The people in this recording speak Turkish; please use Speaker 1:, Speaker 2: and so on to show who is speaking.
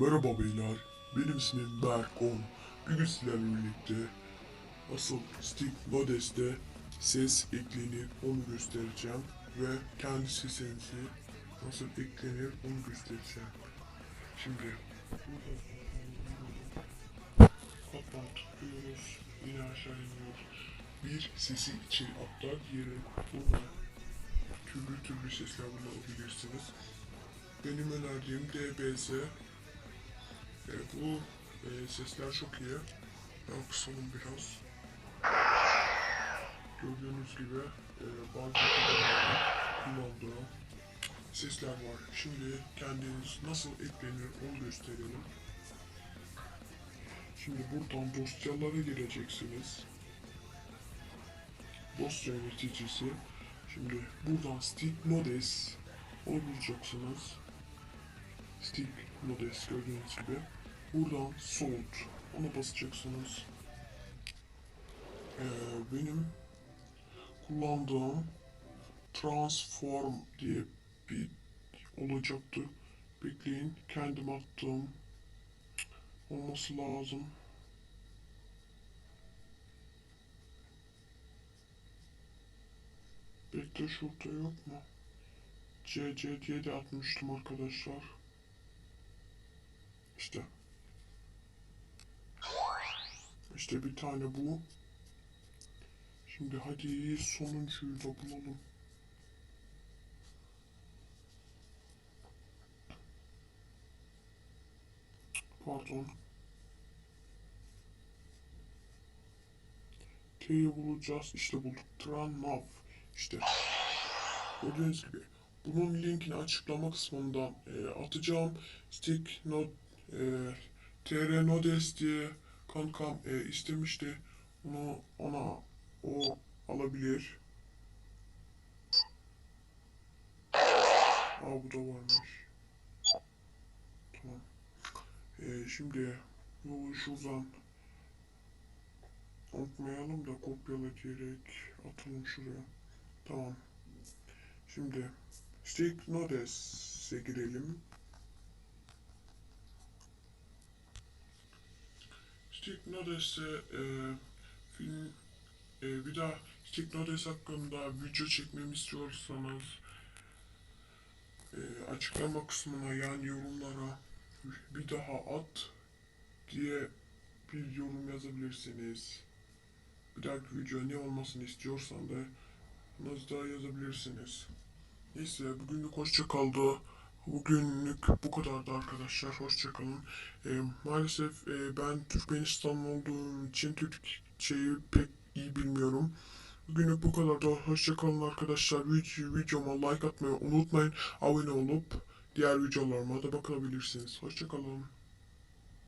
Speaker 1: Merhaba beyler, benim ismim Berkon. Bugün sizlerle birlikte asıl Stick Modest'e ses eklenir onu göstereceğim ve kendi sesinizi nasıl eklenir onu göstereceğim. Şimdi kaptan tıklıyoruz, yine aşağı iniyoruz. Bir sesi içeri aktar, diğeri burada türlü türlü sesler bulabilirsiniz. Benim önerdiğim DBS e, bu e, sesler çok iyi. Ben kısalım biraz. Gördüğünüz gibi e, bazı kullandığım sesler var. Şimdi kendiniz nasıl eklenir onu gösterelim. Şimdi buradan dosyalara gireceksiniz. Dosya yöneticisi. Şimdi buradan Stick Modes onu bulacaksınız. Stick Modes gördüğünüz gibi. Buradan Soğut ona basacaksınız. Ee, benim kullandığım Transform diye bir olacaktı. Bekleyin kendim attığım olması lazım. Bekle şurada yok mu? CC diye de atmıştım arkadaşlar. İşte. İşte bir tane bu. Şimdi hadi sonuncuyu da bulalım. Pardon. T'yi bulacağız. İşte bulduk. Tranmav. İşte. Gördüğünüz gibi. Bunun linkini açıklama kısmından e, atacağım. Stick not e, TR Nodes diye kankam e, istemişti. Onu ona o alabilir. Aa bu da varmış. Tamam. E, şimdi yolu şuradan unutmayalım da kopyala diyerek atalım şuraya. Tamam. Şimdi Stick Nodes'e girelim. Nodes'e e, film e, bir daha Nodes hakkında video çekmemi istiyorsanız e, açıklama kısmına yani yorumlara bir daha at diye bir yorum yazabilirsiniz. Bir dahaki video ne olmasını istiyorsan da yazda yazabilirsiniz. Neyse bugünlük hoşça kaldı. Bugünlük bu kadardı arkadaşlar. Hoşça kalın. Ee, maalesef e, ben Türkmenistanlı olduğum için Türkçeyi pek iyi bilmiyorum. Bugünlük bu kadardı. Hoşça kalın arkadaşlar. Video, videoma like atmayı unutmayın. Abone olup diğer videolarıma da bakabilirsiniz. Hoşça kalın.